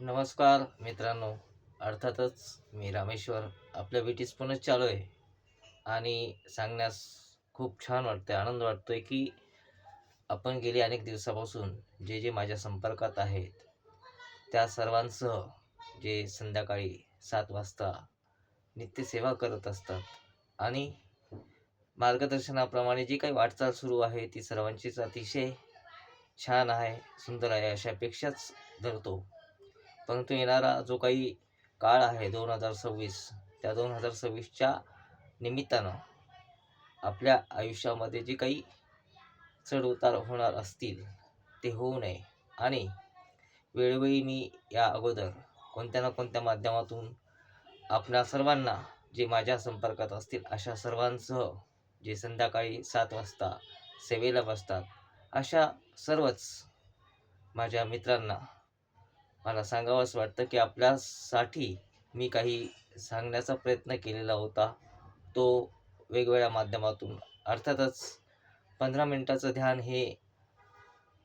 नमस्कार मित्रांनो. अर्थातच मी रामेश्वर. आपल्या बीटीस पुन्हा चालू आहे आणि सांगण्यास खूप छान वाटतंय आनंद वाटतोय की आपण गेली अनेक दिवसापासून जे जे माझ्या संपर्कात आहेत त्या सर्वांसह जे संध्याकाळी सात वाजता नित्यसेवा करत असतात. आणि मार्गदर्शनाप्रमाणे जी काही वाटचाल सुरू आहे ती सर्वांचीच अतिशय छान आहे सुंदर आहे अशा अपेक्षाच धरतो. परंतु येणारा जो काही काळ आहे दोन हजार सव्वीस त्या दोन हजार सव्वीसच्या निमित्तानं आपल्या आयुष्यामध्ये जे काही चढउतार होणार असतील ते होऊ नये. आणि वेळोवेळी मी या अगोदर कोणत्या ना कोणत्या माध्यमातून आपल्या सर्वांना जे माझ्या संपर्कात असतील अशा सर्वांसह जे संध्याकाळी सात वाजता सेवेला बसतात अशा सर्वच माझ्या मित्रांना मला सांगावंच वाटतं की आपल्यासाठी मी काही सांगण्याचा प्रयत्न केलेला होता. तो वेगवेगळ्या माध्यमातून. अर्थातच पंधरा मिनटाचं ध्यान हे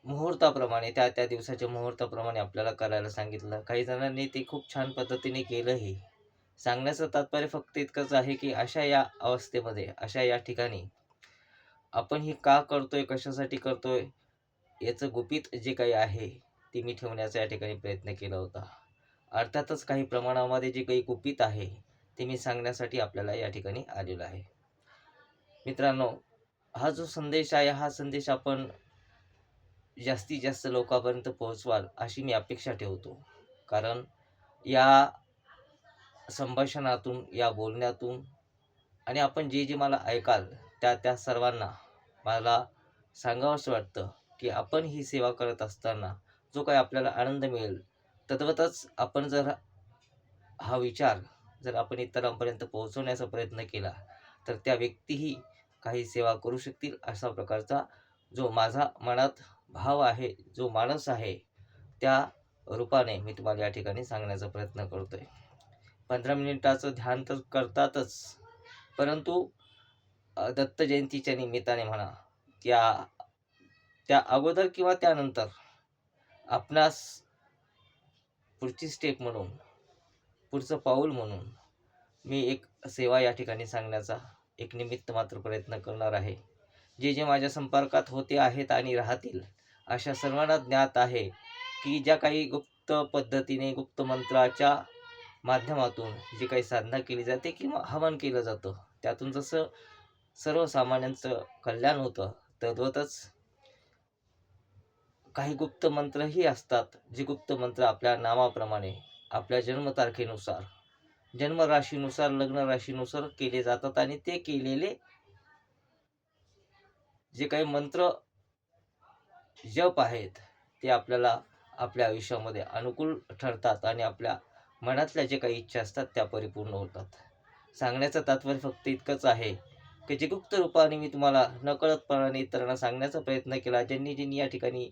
मुहूर्ताप्रमाणे त्या त्या दिवसाच्या मुहूर्ताप्रमाणे आपल्याला करायला सांगितलं. काही जणांनी ते खूप छान पद्धतीने केलंही. सांगण्याचं तात्पर्य फक्त इतकंच आहे की अशा या अवस्थेमध्ये अशा या ठिकाणी आपण हे का करतोय कशासाठी करतोय याचं गुपित जे काही आहे ती मी ठेवण्याचा या ठिकाणी प्रयत्न केला होता. अर्थातच काही प्रमाणामध्ये जे काही गुपित आहे ते मी सांगण्यासाठी आपल्याला या ठिकाणी आलेलो आहे. मित्रांनो हा जो संदेश आहे हा संदेश आपण जास्तीत जास्त लोकांपर्यंत पोहोचवाल अशी मी अपेक्षा ठेवतो. कारण या संभाषणातून या बोलण्यातून आणि आपण जे जे मला ऐकाल त्या त्या सर्वांना मला सांगावंसं वाटतं की आपण ही सेवा करत असताना जो काही आपल्याला आनंद मिळेल तद्वतच आपण जर हा विचार जर आपण इतरांपर्यंत पोहोचवण्याचा प्रयत्न केला तर त्या व्यक्तीही काही सेवा करू शकतील अशा प्रकारचा जो माझा मनात भाव आहे जो माणूस आहे त्या रूपाने मी तुम्हाला या ठिकाणी सांगण्याचा प्रयत्न करतोय. पंधरा मिनिटाचं ध्यान तर करतातच परंतु दत्त जयंतीच्या निमित्ताने म्हणा त्या त्या अगोदर किंवा त्यानंतर आपणास पुढची स्टेप म्हणून पुढचं पाऊल म्हणून मी एक सेवा या ठिकाणी सांगण्याचा एक निमित्त मात्र प्रयत्न करणार आहे. जे जे माझ्या संपर्कात होते आहेत आणि राहतील अशा सर्वांना ज्ञात आहे की ज्या काही गुप्त पद्धतीने गुप्त मंत्राच्या माध्यमातून जी काही साधना केली जाते किंवा हवन केलं जातं त्यातून जसं सर्वसामान्यांचं कल्याण होतं तद्वतच काही गुप्त मंत्रही असतात जे गुप्त मंत्र आपल्या नावाप्रमाणे आपल्या जन्मतारखेनुसार जन्मराशीनुसार लग्न राशीनुसार केले जातात आणि ते केलेले जे काही मंत्र जप आहेत ते आपल्याला आपल्या आयुष्यामध्ये अनुकूल ठरतात आणि आपल्या मनातल्या जे काही इच्छा असतात त्या परिपूर्ण होतात. सांगण्याचं तात्पर्य फक्त इतकंच आहे की जे गुप्त रूपाने मी तुम्हाला नकळतपणाने इतरांना सांगण्याचा प्रयत्न केला ज्यांनी ज्यांनी या ठिकाणी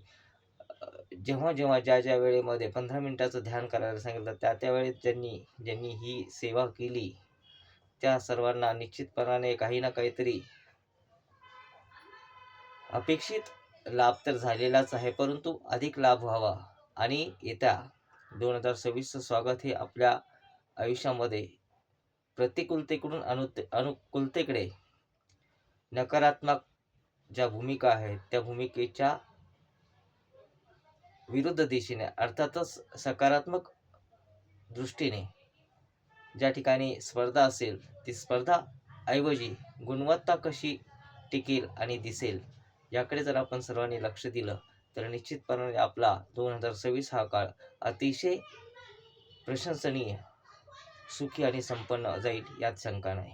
जेव्हा जेव्हा ज्या ज्या वेळेमध्ये पंधरा मिनिटाचं ध्यान करायला सांगितलं त्या त्या वेळेत ज्यांनी ज्यांनी ही सेवा केली त्या सर्वांना निश्चितपणाने काही ना काहीतरी अपेक्षित लाभ तर झालेलाच आहे परंतु अधिक लाभ व्हावा. आणि येत्या दोन हजार सव्वीसचं स्वागत हे आपल्या आयुष्यामध्ये प्रतिकूलतेकडून अनु अनुकूलतेकडे नकारात्मक ज्या भूमिका आहेत त्या भूमिकेच्या विरुद्ध दिशेने अर्थातच सकारात्मक दृष्टीने ज्या ठिकाणी स्पर्धा असेल ती स्पर्धा ऐवजी गुणवत्ता कशी टिकेल आणि दिसेल याकडे जर आपण सर्वांनी लक्ष दिलं तर निश्चितपणे आपला दोन हजार सव्वीस हा काळ अतिशय प्रशंसनीय सुखी आणि संपन्न जाईल यात शंका नाही.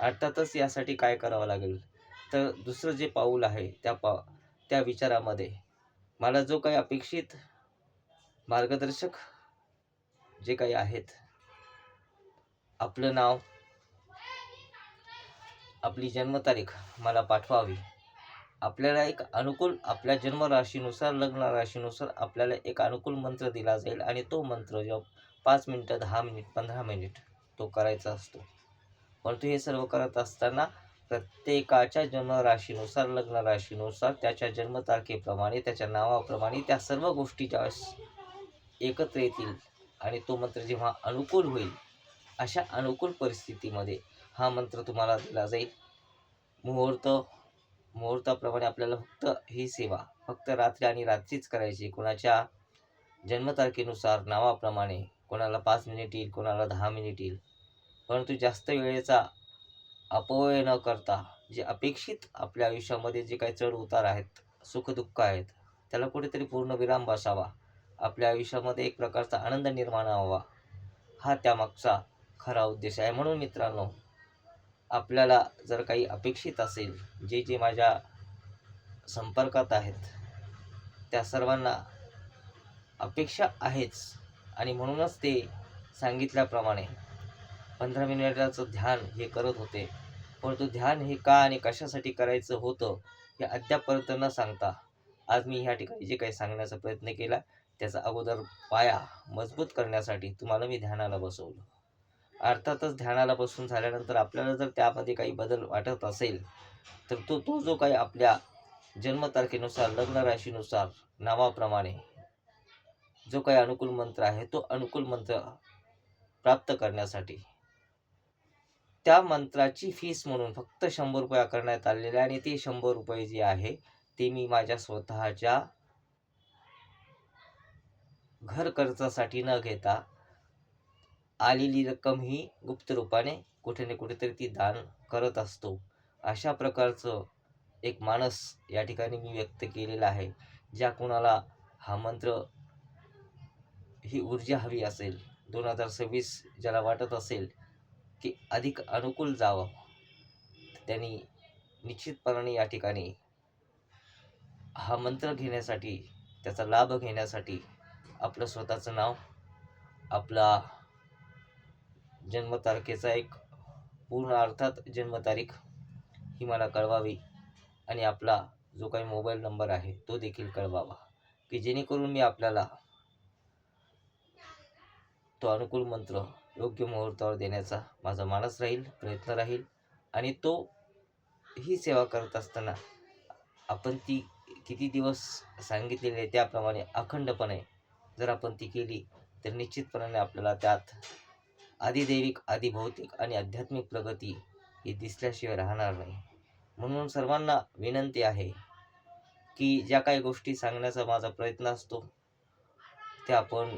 अर्थातच यासाठी काय करावं लागेल? तर दुसरं जे पाऊल आहे त्या पा त्या विचारामध्ये मला जो काही अपेक्षित मार्गदर्शक जे काही आहेत आपलं नाव आपली जन्मतारीख मला पाठवावी. आपल्याला एक अनुकूल आपल्या जन्मराशीनुसार लग्न राशीनुसार आपल्याला एक अनुकूल मंत्र दिला जाईल आणि तो मंत्र जेव्हा पाच मिनटं दहा मिनिट पंधरा मिनिट तो करायचा असतो. परंतु हे सर्व करत असताना प्रत्येकाच्या जन्मराशीनुसार लग्न राशीनुसार त्याच्या जन्मतारखेप्रमाणे त्याच्या नावाप्रमाणे त्या सर्व गोष्टी ज्यावेळेस एकत्र येतील आणि तो मंत्र जेव्हा अनुकूल होईल अशा अनुकूल परिस्थितीमध्ये हा मंत्र तुम्हाला दिला जाईल. मुहूर्त मुहूर्ताप्रमाणे आपल्याला फक्त ही सेवा फक्त रात्री आणि रात्रीच करायची. कोणाच्या जन्मतारखेनुसार नावाप्रमाणे कोणाला पाच मिनिट येईल कोणाला दहा मिनिट येईल परंतु जास्त वेळेचा अपव्यय न करता जे अपेक्षित आपल्या आयुष्यामध्ये जे काही चढ उतार आहेत सुखदुःख आहेत त्याला कुठेतरी पूर्ण विराम बसावा. आपल्या आयुष्यामध्ये एक प्रकारचा आनंद निर्माण व्हावा. हा त्यामागचा खरा उद्देश आहे. म्हणून मित्रांनो आपल्याला जर काही अपेक्षित असेल जे जे माझ्या संपर्कात आहेत त्या सर्वांना अपेक्षा आहेच. आणि म्हणूनच ते सांगितल्याप्रमाणे पंधरा मिनिटाचं ध्यान हे करत होते. परंतु ध्यान हे का आणि कशासाठी करायचं होतं हे अद्यापपर्यंत न सांगता आज मी ह्या ठिकाणी जे काही सांगण्याचा प्रयत्न केला त्याचा अगोदर पाया मजबूत करण्यासाठी तुम्हाला मी ध्यानाला बसवलं. अर्थातच ध्यानाला बसून झाल्यानंतर आपल्याला जर त्यामध्ये काही बदल वाटत असेल तर तो तो जो काही आपल्या जन्मतारखेनुसार लग्न राशीनुसार नावाप्रमाणे जो काही अनुकूल मंत्र आहे तो अनुकूल मंत्र प्राप्त करण्यासाठी त्या मंत्राची फीस म्हणून फक्त शंभर रुपये आकारण्यात आलेले आहे आणि ते शंभर रुपये जे आहे ते मी माझ्या स्वतःच्या घर खर्चासाठी न घेता आलेली रक्कम ही गुप्त रूपाने कुठे ना कुठेतरी ती दान करत असतो. अशा प्रकारचं एक मानस या ठिकाणी मी व्यक्त केलेला आहे ज्या कोणाला हा मंत्र ही ऊर्जा हवी असेल दोन हजार सव्वीस ज्याला वाटत असेल की अधिक अनुकूल जावं. त्यांनी निश्चितपणाने या ठिकाणी हा मंत्र घेण्यासाठी त्याचा लाभ घेण्यासाठी आपलं स्वतःचं नाव आपला जन्मतारखेचा एक पूर्ण अर्थात जन्मतारीख ही मला कळवावी आणि आपला जो काही मोबाईल नंबर आहे तो देखील कळवावा की जेणेकरून मी आपल्याला तो अनुकूल मंत्र योग्य मुहूर्तावर देण्याचा माझा मानस राहील प्रयत्न राहील आणि तो ही सेवा करत असताना आपण ती किती दिवस सांगितलेली आहे त्याप्रमाणे अखंडपणे जर आपण ती केली तर निश्चितपणाने आपल्याला त्यात आदिदैविक आदिभौतिक आणि आध्यात्मिक प्रगती ही दिसल्याशिवाय राहणार नाही. म्हणून सर्वांना विनंती आहे की ज्या काही गोष्टी सांगण्याचा माझा प्रयत्न असतो त्या आपण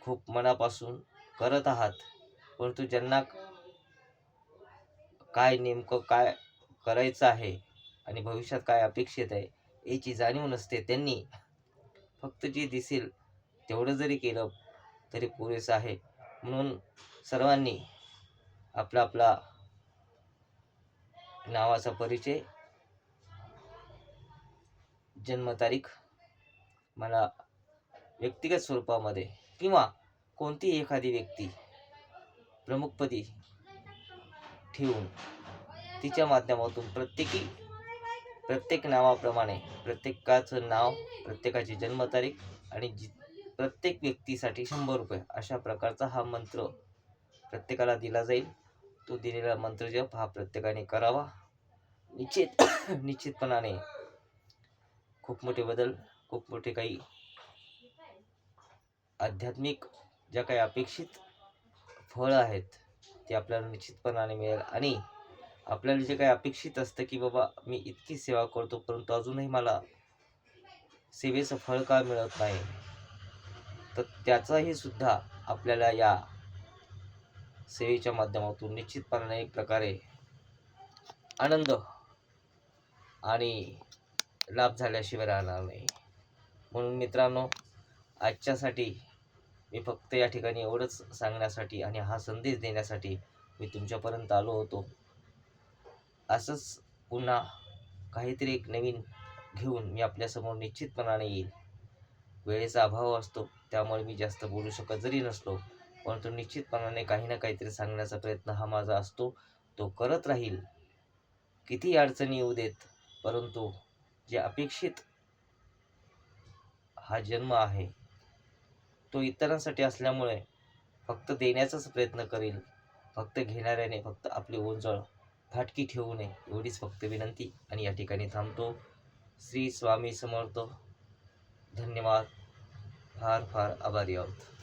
खूप मनापासून करत आहात. परंतु ज्यांना काय नेमकं काय करायचं आहे आणि भविष्यात काय अपेक्षित आहे याची जाणीव नसते. त्यांनी फक्त जे दिसेल तेवढं जरी केलं तरी पुरेसं आहे. म्हणून सर्वांनी आपला आपला नावाचा परिचय जन्मतारीख मला व्यक्तिगत स्वरूपामध्ये किंवा कोणतीही एखादी व्यक्ती प्रमुखपदी ठेवून तिच्या माध्यमातून प्रत्येकी प्रत्येक नावाप्रमाणे प्रत्येकाचं नाव प्रत्येकाची जन्मतारीख आणि जी प्रत्येक व्यक्तीसाठी शंभर रुपये अशा प्रकारचा हा मंत्र प्रत्येकाला दिला जाईल. तो दिलेला मंत्र जप हा प्रत्येकाने करावा. निश्चित निश्चितपणाने खूप मोठे बदल खूप मोठे काही आध्यात्मिक ज्या काही अपेक्षित फळं आहेत ते आपल्याला निश्चितपणाने मिळेल. आणि आपल्याला जे काही अपेक्षित असतं की बाबा मी इतकी सेवा करतो परंतु अजूनही मला सेवेचं फळ का मिळत नाही? तर त्याचाही सुद्धा आपल्याला या सेवेच्या माध्यमातून निश्चितपणाने एक प्रकारे आनंद आणि लाभ झाल्याशिवाय राहणार नाही. म्हणून मित्रांनो आजच्यासाठी मी फक्त या ठिकाणी एवढंच सांगण्यासाठी आणि हा संदेश देण्यासाठी मी तुमच्यापर्यंत आलो होतो. असंच पुन्हा काहीतरी एक नवीन घेऊन मी आपल्यासमोर निश्चितपणाने येईल. वेळेचा अभाव असतो त्यामुळे मी जास्त बोलू शकत जरी नसलो परंतु निश्चितपणाने काही ना काहीतरी सांगण्याचा प्रयत्न हा माझा असतो तो करत राहील. किती अडचणी येऊ देत परंतु जे अपेक्षित हा जन्म आहे तो इतरांसाठी असल्यामुळे फक्त देण्याचाच प्रयत्न करेल फक्त घेणाऱ्याने फक्त आपली ओंजळ फाटकी ठेवू नये एवढीच फक्त विनंती. आणि या ठिकाणी थांबतो. श्री स्वामी समर्थ. धन्यवाद. फार फार आभारी आहोत.